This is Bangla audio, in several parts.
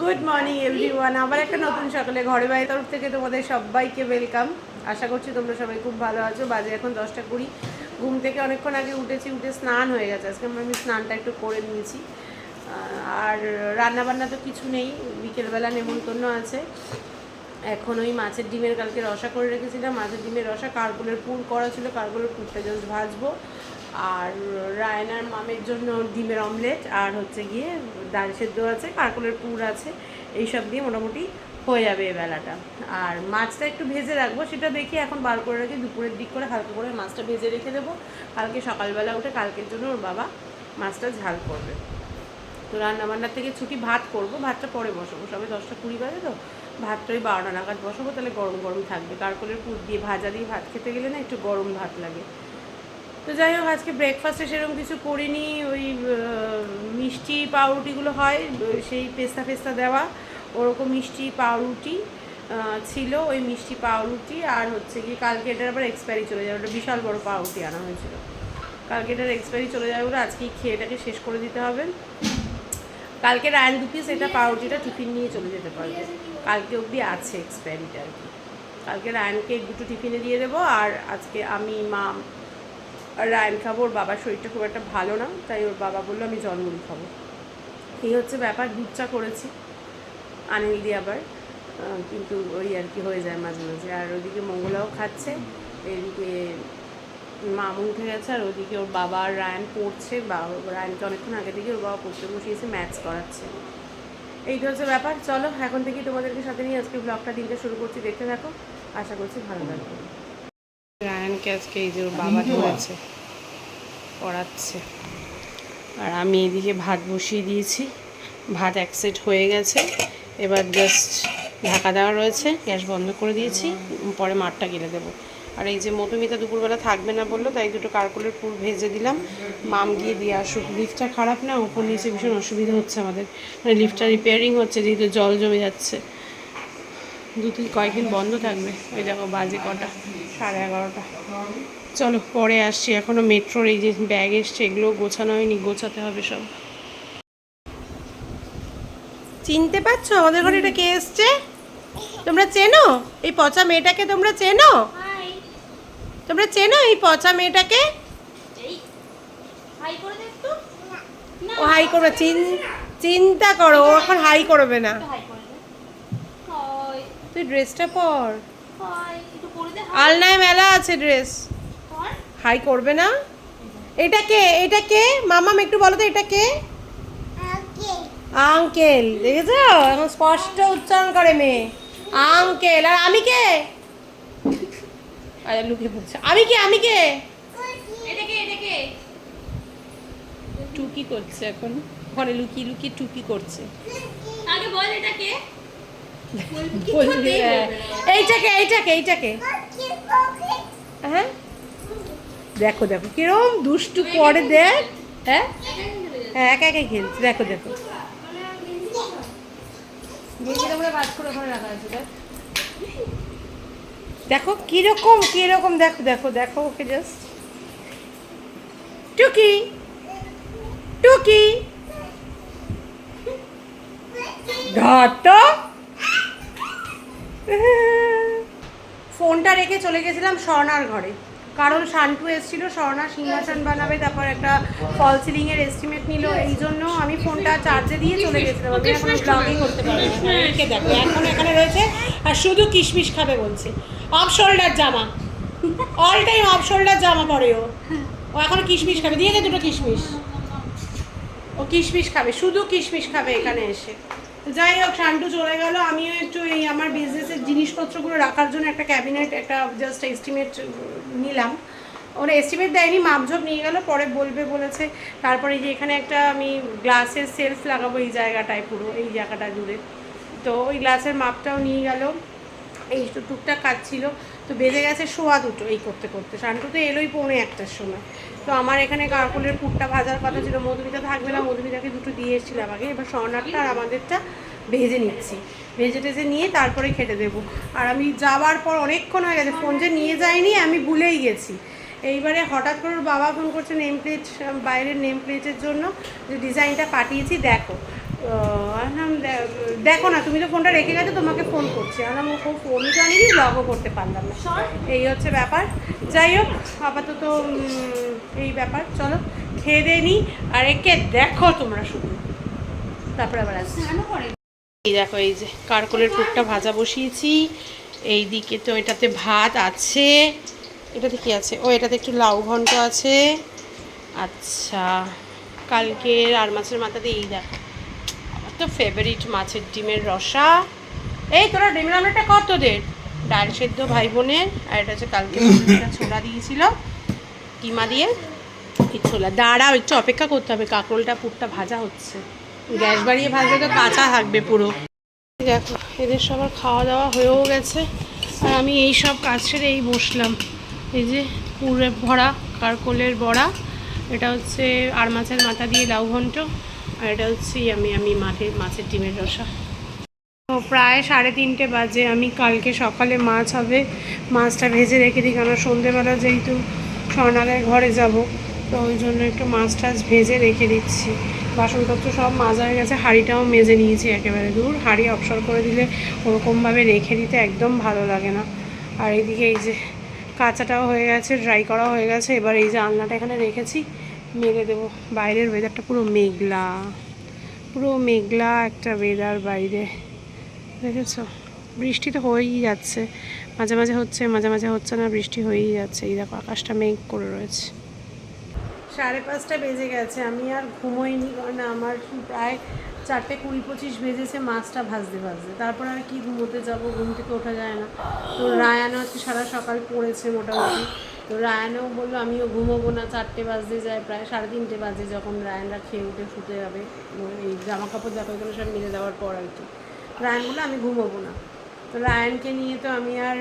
গুড মর্নিং এভরিওয়ান আবার একটা নতুন সকালে ঘরে বাইরে তরফ থেকে তোমাদের সবাইকে ওয়েলকাম আশা করছি তোমরা সবাই খুব ভালো আছো। বাজে এখন দশটা কুড়ি। ঘুম থেকে অনেকক্ষণ আগে উঠেছি, উঠে স্নান হয়ে গেছে। আজকে আমি স্নানটা একটু করে নিয়েছি। আর রান্না বান্না তো কিছু নেই। বিকেলবেলা নেমন্তন্ন আছে। এখন ওই মাছের ডিমের কালকে রসা করে রেখেছিলাম। মাছের ডিমের রসা, কারগুলের পুর করা ছিল। কারগুলের পুরটা জাস্ট ভাজবো। আর রায়নার মামের জন্য ডিমের অমলেট, আর হচ্ছে গিয়ে ডাল সেদ্ধ আছে কারকুলের পুর আছে, এইসব দিয়ে মোটামুটি হয়ে যাবে এই বেলাটা। আর মাছটা একটু ভেজে রাখব, সেটা দেখি এখন বার করে রাখি দুপুরের দিক করে হালকা করে মাছটা ভেজে রেখে দেবো। কালকে সকালবেলা উঠে কালকের জন্য ওর বাবা মাছটা ঝাল করবে। তো রান্নাবান্নার থেকে ছুটি ভাত করব, ভাতটা পরে বসাবো। সবে দশটা কুড়ি বাজে তো ভাতটা ওই বারোটা নাগাদ বসাবো, তাহলে গরম গরম থাকবে। কারকলের পুর দিয়ে ভাজা দিয়ে ভাত খেতে গেলে না একটু গরম ভাত লাগে। তো যাই হোক, আজকে ব্রেকফাস্টে সেরকম কিছু করিনি। ওই মিষ্টি পাউরুটিগুলো হয়, সেই পেস্তা পেস্তা দেওয়া। ওরকম মিষ্টি পাউরুটি ছিল ওই মিষ্টি পাউরুটি আর হচ্ছে কি কালকে এটার আবার এক্সপায়ারি চলে যাবে। ওটা বিশাল বড় পাউরুটি আনা হয়েছিল। কালকে এটার এক্সপায়ারি চলে যাবে বলে আজকেই খেয়ে এটাকে শেষ করে দিতে হবে। কালকে রায়ন দু পিস এটা পাউরুটিটা টিফিন নিয়ে চলে যেতে পারবে। কালকে অবধি আছে এক্সপায়ারিটা আর কি। কালকে রায়নকে দুটো টিফিনে দিয়ে দেবো আর আজকে আমি, মা রায়ন খাব, ওর বাবার শরীরটা খুব একটা ভালো না, তাই ওর বাবা বলল, আমি জলমুড়ি খাব। এই হচ্ছে ব্যাপার দুধ করেছি, আনিল দিয়ে আবার কিন্তু ওই আর কি হয়ে যায় মাঝে মাঝে। আর ওদিকে মঙ্গলাও খাচ্ছে, এদিকে মামু উঠে গেছে, আর ওদিকে ওর বাবা আর রায়ন পড়ছে, বা রায়নকে অনেকক্ষণ আগে থেকে ওর বাবা পড়তে বসিয়েছে, ম্যাচ করাচ্ছে। এইটা হচ্ছে ব্যাপার, চলো, এখন থেকেই তোমাদেরকে সাথে নিয়ে আজকে ব্লগটা দিনটা শুরু করছি, দেখতে থাকো, আশা করছি ভালো লাগবে রায়নকে আজকে এই যে ওর বাবা ধরেছে পড়াচ্ছে। আর আমি এদিকে ভাত বসিয়ে দিয়েছি। ভাত এক সেট হয়ে গেছে। এবার জাস্ট ঢাকা দেওয়া রয়েছে গ্যাস বন্ধ করে দিয়েছি পরে মাঠটা গেলে দেবো। আর এই যে মধুমিতা দুপুরবেলা থাকবে না বলল তাই দুটো কারকুলের ফুল ভেজে দিলাম। মাম গিয়ে দিয়ে আসুক। লিফটটা খারাপ না ওপর নিচে ভীষণ অসুবিধা হচ্ছে আমাদের। মানে লিফটটা রিপেয়ারিং হচ্ছে যেহেতু জল জমে যাচ্ছে। দু তিন কয়েকদিন বন্ধ থাকবে। ওই দেখো বাজে কটা, সাড়ে এগারোটা। চলো, পরে আসছি। এখনও মেট্রোর এই যে ব্যাগ এসছে, এগুলো গোছানো হয়নি, গোছাতে হবে সব। চিনতে পারছ? আমাদের ঘরে এটা কে এসছে? তোমরা চেনো? এই পচা মেয়েটাকে তোমরা চেনো? তোমরা চেনো এই পচা মেয়েটাকে? ও হাই করবে, চিন চিন্তা করো, ও এখন হাই করবে না একটু হাই করে দে হাই তুই ড্রেসটা পর। আলনায় মেলা আছে ড্রেস। হাই করবে না? এটা কে? এটা কে? মামাম একটু বলো তো এটা কে? আঙ্কেল। দেখেছ? এখন স্পষ্ট উচ্চারণ করে মেয়ে। আঙ্কেল আর আমি কে? আরে লুকিয়ে বলছে আমি কে? আমি কে? টুকি করছে এখন। ওখানে লুকিয়ে লুকিয়ে টুকি করছে। আগে বল বলছে, হ্যাঁ। এইটাকে এইটাকে এইটাকে। হ্যাঁ? দেখো দেখো কিরম দুষ্টু করে দেখ হ্যাঁ? হ্যাঁ একা একাই খেলছে। দেখো দেখো। দেখো। কীরকম কীরকম দেখো দেখো দেখো ওকে জাস্ট টুকি। টুকি। তো। ফোনটা রেখে চলে গেছিলাম স্বর্ণার ঘরে। কারণ শান্টু এসেছিল, স্বর্ণা সিংহাসন বানাবে, তারপর একটা ফল সিলিং এর এস্টিমেট নিল। এই জন্য আমি ফোনটা চার্জে দিয়ে চলে গেছিলাম। এখন এখানে রয়েছে। আর শুধু কিশমিশ খাবে বলছে। অফ শোল্ডার জামা। অল টাইম অফ শোল্ডার জামা পরে ও। ও এখন কিশমিশ খাবে। দিয়ে দে দুটো কিশমিশ। ও কিশমিশ খাবে। শুধু কিশমিশ খাবে এখানে এসে। যাই হোক, শান্টু চলে গেল। আমিও একটু এই আমার বিজনেসের জিনিসপত্রগুলো রাখার জন্য একটা ক্যাবিনেট একটা জাস্ট এস্টিমেট নিলাম। ওরা এস্টিমেট দেয়নি, মাপঝোপ নিয়ে গেল, পরে বলবে বলেছে। তারপরে যে এখানে একটা আমি গ্লাসের সেলফ লাগাবো এই জায়গাটায় পুরো, এই জায়গাটা জুড়ে। তো ওই গ্লাসের মাপটাও নিয়ে গেল। এই টুকটাক কাজ ছিল। তো বেজে গেছে শোয়া দুটো এই করতে করতে। শান্টু তো এলোই পৌনে একটার সময়। তো আমার এখানে কারকুলের পুরটা ভাজার কথা ছিল মধুমিতা থাকবে না মধুমিতাকে দুটো দিয়ে এসেছিলাম আগে এবার স্বর্ণারটা আর আমাদেরটা ভেজে নিচ্ছি। ভেজে টেজে নিয়ে তারপরে খেতে দেবো। আর আমি যাওয়ার পর অনেকক্ষণ হয়ে গেছে ফোন যে নিয়ে যাইনি আমি ভুলেই গেছি। এইবারে হঠাৎ করে ওর বাবা ফোন করছে নেম প্লেট বাইরের নেম প্লেটের জন্য যে ডিজাইনটা পাঠিয়েছি দেখো। দেখো না তুমি তো ফোনটা রেখে গেছো তোমাকে ফোন করছি। আর আমি ফোন ফোনই আনিনি ব্লগও করতে পারলাম না। এই হচ্ছে ব্যাপার। যাই হোক আপাতত এই ব্যাপার চলো খেয়ে দিয়ে নিই আর একে দেখো তোমরা শুধু। তারপরে আবার আসছি। এই দেখো এই যে কারকলের পুরটা ভাজা বসিয়েছি। এই দিকে তো এটাতে ভাত আছে। এটাতে কি আছে? ও এটাতে একটু লাউ ঘন্ট আছে। আচ্ছা কালকে আর মাছের মাথাতে এই দেখো। আমার তো ফেভারিট মাছের ডিমের রসা। এই তোরা ডিমের আমলেটটা কত দের ডাল সেদ্ধ ভাই বোনের আর এটা হচ্ছে কালকে ছোলা দিয়েছিল। কিমা দিয়ে ছোলা দাঁড়াও একটু অপেক্ষা করতে হবে। কাঁকরোলটা, পুরটা ভাজা হচ্ছে। গ্যাস বাড়িয়ে ভাজলে তো কাঁচা থাকবে পুরো। দেখো, এদের সবার খাওয়া দাওয়া হয়েও গেছে। আর আমি এই সব কাজ সেরে এই বসলাম। এই যে পুরে ভরা কারকোলের বড়া, এটা হচ্ছে আর মাছের মাথা দিয়ে লাউ ঘন্ট, আর এটা হচ্ছে আমি আমি মাঠে, মাছের ডিমের রসা। তো প্রায় সাড়ে তিনটে বাজে। আমি কালকে সকালে মাছ হবে, মাছটা ভেজে রেখে দিই কারণ সন্ধেবেলা যেহেতু স্বর্ণালয়ের ঘরে যাব। তো ওই জন্য একটু মাছ টাছ ভেজে রেখে দিচ্ছি। বাসনপত্র সব মাজা হয়ে গেছে, হাঁড়িটাও মেজে নিয়েছি একেবারে দূর। হাঁড়ি অপসর করে দিলে ওরকমভাবে রেখে দিতে একদম ভালো লাগে না। আর এইদিকে এই যে কাঁচাটাও হয়ে গেছে ড্রাই করাও হয়ে গেছে। এবার এই যে আলনাটা এখানে রেখেছি মেরে দেবো। বাইরের ওয়েদারটা পুরো মেঘলা। পুরো মেঘলা একটা ওয়েদার বাইরে। দেখেছ? বৃষ্টি তো হয়েই যাচ্ছে। মাঝে মাঝে হচ্ছে, মাঝে মাঝে হচ্ছে না, বৃষ্টি হয়েই যাচ্ছে। এই দেখো, আকাশটা মেঘ করে রয়েছে। সাড়ে পাঁচটা বেজে গেছে, আমি আর ঘুমোইনি, কারণ আমার প্রায় চারটে কুড়ি পঁচিশ বেজেছে, মাছটা ভাজতে ভাজতে। তারপর আর কি ঘুমোতে যাব, ঘুম থেকে ওঠা যায় না। তো রায়ানও হচ্ছে সারা সকাল পড়েছে মোটামুটি। তো রায়ানও বলল, আমিও ঘুমোবো না, চারটে বাজতে যায়, প্রায় সাড়ে তিনটে বাজে যখন রায়ানরা খেয়ে উঠে শুতে যাবে। এই জামা কাপড় কাপড় সব মিলে দেওয়ার পর আর কি। রায়ান বলল, আমি ঘুমোবো না। তো রায়ানকে নিয়ে তো আমি আর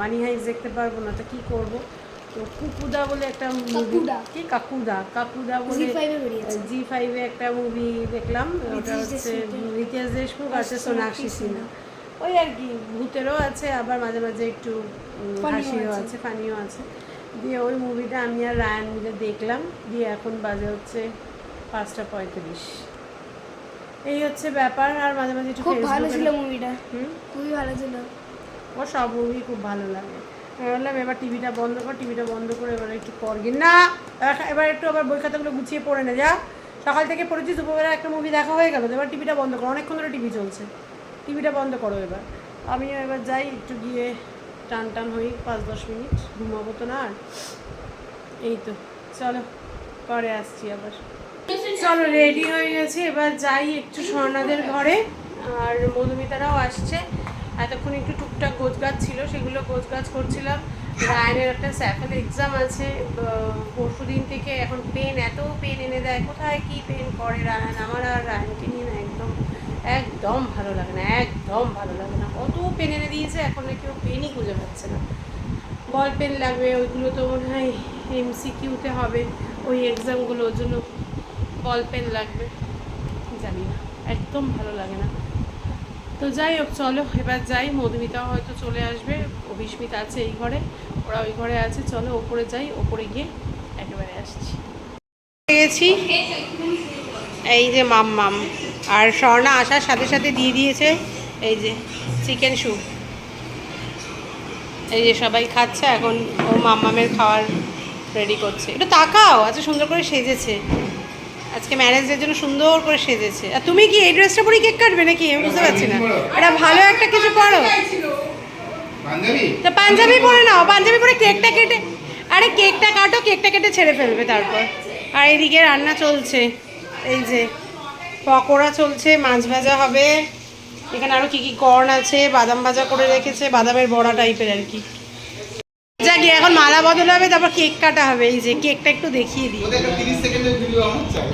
মানি হাইস দেখতে পারব না তো কী করব তো কুকুদা বলে একটা মুভি কাকুদা। কি কাকুদা কাকুদা বলে জি5 এ বেরিয়েছে। জি ফাইভে একটা মুভি দেখলাম ওটা হচ্ছে। রিতেশ দেশমুখ আছে সোনাক্ষী সিনহা ওই আর কি ভূতেরও আছে আবার মাঝে মাঝে একটু হাসিও আছে। আছে ফানিও আছে দিয়ে ওই মুভিটা আমি আর রায়ান মিলে দেখলাম দিয়ে এখন বাজে হচ্ছে পাঁচটা পঁয়ত্রিশ এই হচ্ছে ব্যাপার আর মাঝে মাঝে একটু খুব ভালো ছিল মুভিটা হুম? খুবই ভালো ছিল। ও সব মুভি খুব ভালো লাগে। বললাম এবার টিভিটা বন্ধ কর টিভিটা বন্ধ করে এবার একটু পড়গি না এবার- একটু আবার বই খাতাগুলো গুছিয়ে পড়ে নে যা। সকাল থেকে পড়েছি দুপুরবেলা একটা মুভি দেখা হয়ে গেল এবার টিভিটা বন্ধ করো। অনেকক্ষণ ধরে টিভি চলছে। টিভিটা বন্ধ করো এবার। আমিও এবার যাই একটু গিয়ে টান টান হই পাঁচ দশ মিনিট ঘুমাবো তো না আর। এই তো চলো পরে আসছি আবার। চলো রেডি হয়ে গেছে। এবার যাই একটু স্বর্ণাদের ঘরে। আর মধুমিতারাও আসছে। এতক্ষণ একটু টুকটাক গোছগাছ ছিল, সেগুলো গোছগাছ করছিলাম। রায়নের একটা স্যাফেল এক্সাম আছে। পরশু দিন থেকে এখন পেন এত পেন এনে দেয়। কোথায় কি পেন করে রায়ন আমার আর রায়নকে নিয়ে না একদম একদম ভালো লাগে না, একদম ভালো লাগে না। কত পেন এনে দিয়েছে, এখন ও পেনই খুঁজে পাচ্ছে না। বল পেন লাগবে, ওইগুলো তো মনে হয় এমসিকিউতে হবে। ওই এক্সামগুলো ওর জন্য বল পেন লাগবে। জানি না, একদম ভালো লাগে না। তো যাই হোক, চলো, এবার যাই। মধুমিতাও হয়তো চলে আসবে। অভিস্মিত আছে এই ঘরে, ওরা ওই ঘরে আছে। চলো, ওপরে যাই, ওপরে গিয়ে একেবারে আসছি। গেছি এই যে মাম মাম। আর স্বর্ণা আসার সাথে সাথে দিয়ে দিয়েছে এই যে চিকেন স্যুপ। এই যে সবাই খাচ্ছে, এখন ও মাম্মামের খাওয়ার রেডি করছে। একটু তাকাও আচ্ছা সুন্দর করে সেজেছে। আজকে ম্যারেজের জন্য সুন্দর করে সেজেছে। আর তুমি কি এই ড্রেসটা পরে কেক কাটবে নাকি? আমি বুঝতে পারছি না। এটা ভালো একটা কিছু করো পাঞ্জাবি? তো পাঞ্জাবি পরে নাও। পাঞ্জাবি পরে কেকটা কেটে আরে কেকটা কাটো কেকটা কেটে ছেড়ে ফেলবে তারপর। আর এইদিকে রান্না চলছে। এই যে পকোড়া চলছে মাছ ভাজা হবে। এখানে আরও কি কি কর্ন আছে বাদাম ভাজা করে রেখেছে বাদামের বড়া টাইপের আর কি। যা গিয়ে এখন মালা বদল হবে তারপর কেক কাটা হবে। এই যে কেকটা একটু দেখিয়ে দিই। ভিডিও আমার চাই।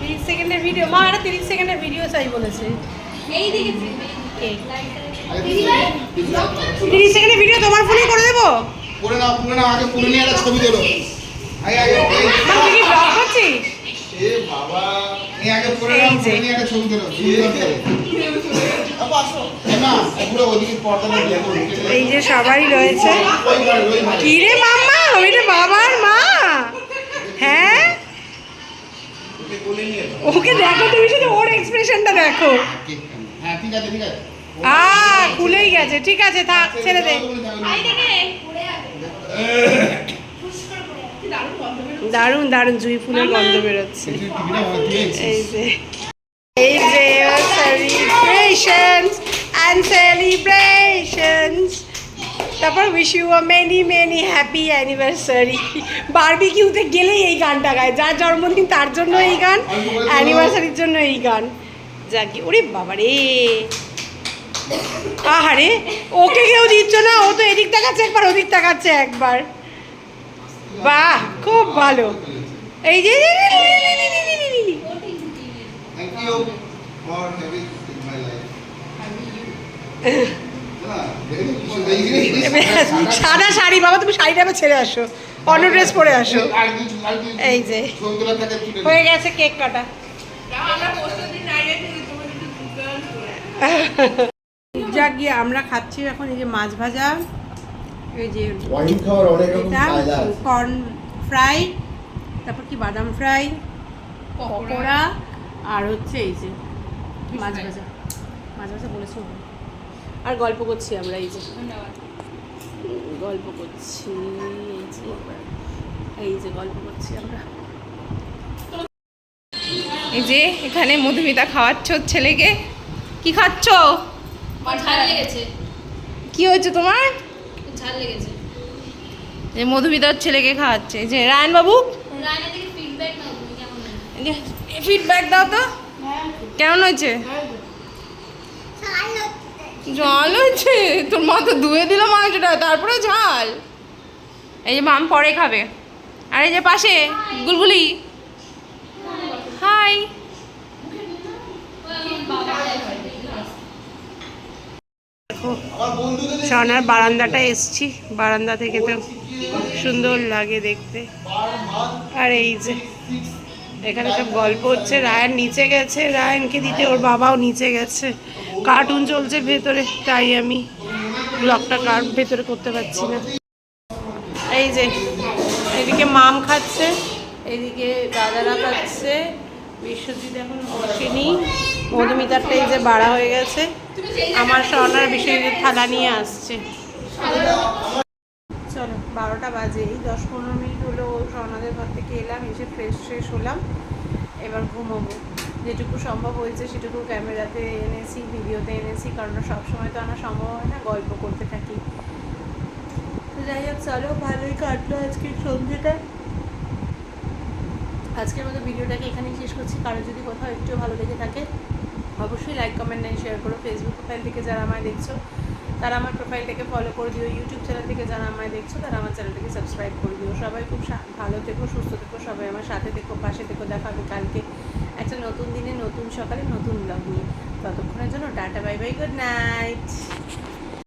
তিরিশ সেকেন্ডের ভিডিও মা একটা তিরিশ সেকেন্ডের ভিডিও চাই বলেছে। এই দিকে তিরিশ সেকেন্ডের ভিডিও তোমার ফোনে করে দেবো? পুরো নাও পুরো নাও আগে নিয়ে একটা ছবি আগে আগে তুই কি ব্লগ করছিস? এ বাবা এই আগে নাও নিয়ে একটা ছবি করে। এই যে সবাই রয়েছে। কি রে মাম্মা ওইটা বাবার মা। হ্যাঁ? ওকে দেখো তুমি শুধু ওর এক্সপ্রেশনটা দেখো। হ্যাঁ ঠিক আছে ঠিক আছে। আ খুলেই গেছে ঠিক আছে থাক ছেড়ে দে। দারুণ দারুণ জুঁই ফুলের গন্ধ বেরোচ্ছে। এই যে এই যে। সেলিব্রেশনস অ্যান্ড সেলিব্রেশনস তারপর wish you a many many happy anniversary বারবিকিউতে গেলেই এই গানটা গায়। যার জন্মদিন তার জন্য এই গান। অ্যানিভার্সারির জন্য এই গান। যাকে ওরে বাবা রে আহারে ওকে কেউ দিচ্ছ না। ও তো এদিক তাকাচ্ছে একবার ওদিক তাকাচ্ছে একবার। বাহ খুব ভালো। এই যে you for having in my life সাদা শাড়ি বাবা তুমি শাড়িটা ছেড়ে আসো। অন্য ড্রেস পরে আসো। এই যে হয়ে গেছে কেক কাটা। যা গিয়ে আমরা খাচ্ছি এখন এই যে মাছ ভাজা এই যে কর্ন ফ্রাই তারপর কি বাদাম ফ্রাই পকোড়া। আর হচ্ছে এই যে মাছ ভাজা। মাছ ভাজা বলেছি আর গল্প করছি আমরা এই যে। গল্প করছি এই যে এই যে গল্প করছি আমরা। এই যে এখানে মধুমিতা খাওয়াচ্ছ ছেলেকে। কি খাচ্ছ? লেগেছে। কি হয়েছে তোমার? ঝাল লেগেছে। যে মধুমিতার ছেলেকে খাওয়াচ্ছে। এই যে রায়ন বাবু ফিডব্যাক দাও তো। কেমন হয়েছে? ঝাল হয়েছে? তোর মা তো ধুয়ে দিল মাংসটা তারপরে ঝাল। এই যে মাম পরে খাবে। আর এই যে পাশে গুলগুলি হাই। সনার বারান্দাটা এসছি। বারান্দা থেকে তো সুন্দর লাগে দেখতে। আর এই যে এখানে সব গল্প হচ্ছে। রায়ন নিচে গেছে। রায়নকে দিতে ওর বাবাও নিচে গেছে। কার্টুন চলছে ভেতরে, তাই আমি ব্লগটা কার ভেতরে করতে পারছি না। এই যে, এদিকে মাম খাচ্ছে, এদিকে দাদারা খাচ্ছে। বিশ্বজিৎ এখন বসেনি। মধুমিতারটা এই যে বাড়া হয়ে গেছে। আমার স্বর্ণার বিশ্বজিৎ থালা নিয়ে আসছে। বারোটা বাজে। এই দশ পনেরো মিনিট হলো স্বর্ণাদের ঘর থেকে এলাম, এসে ফ্রেশ ফ্রেশ হলাম। এবার ঘুমোবো। যেটুকু সম্ভব হয়েছে সেটুকু ক্যামেরাতে এনেছি, ভিডিওতে এনেছি, কারণ সবসময় তো আনা সম্ভব হয় না, গল্প করতে থাকি। যাই হোক, চলো, ভালোই কাটলো আজকের সন্ধ্যেটা আজকের মতো ভিডিওটাকে এখানেই শেষ করছি। কারও যদি কোথাও একটু ভালো লেগে থাকে, অবশ্যই লাইক কমেন্ট নেই শেয়ার করো। ফেসবুক প্রোফাইল থেকে যারা আমায় দেখছ তারা আমার প্রোফাইলটাকে ফলো করে দিও ইউটিউব চ্যানেল থেকে যারা আমায় দেখছ, তারা আমার চ্যানেলটাকে সাবস্ক্রাইব করে দিও। সবাই খুব ভালো থেকো, সুস্থ থেকো, সবাই আমার সাথে থেকো, পাশে থেকো। দেখা হবে কালকে একটা নতুন দিনে, নতুন সকালে, নতুন ব্লগ নিয়ে। ততক্ষণের জন্য tata bye bye good night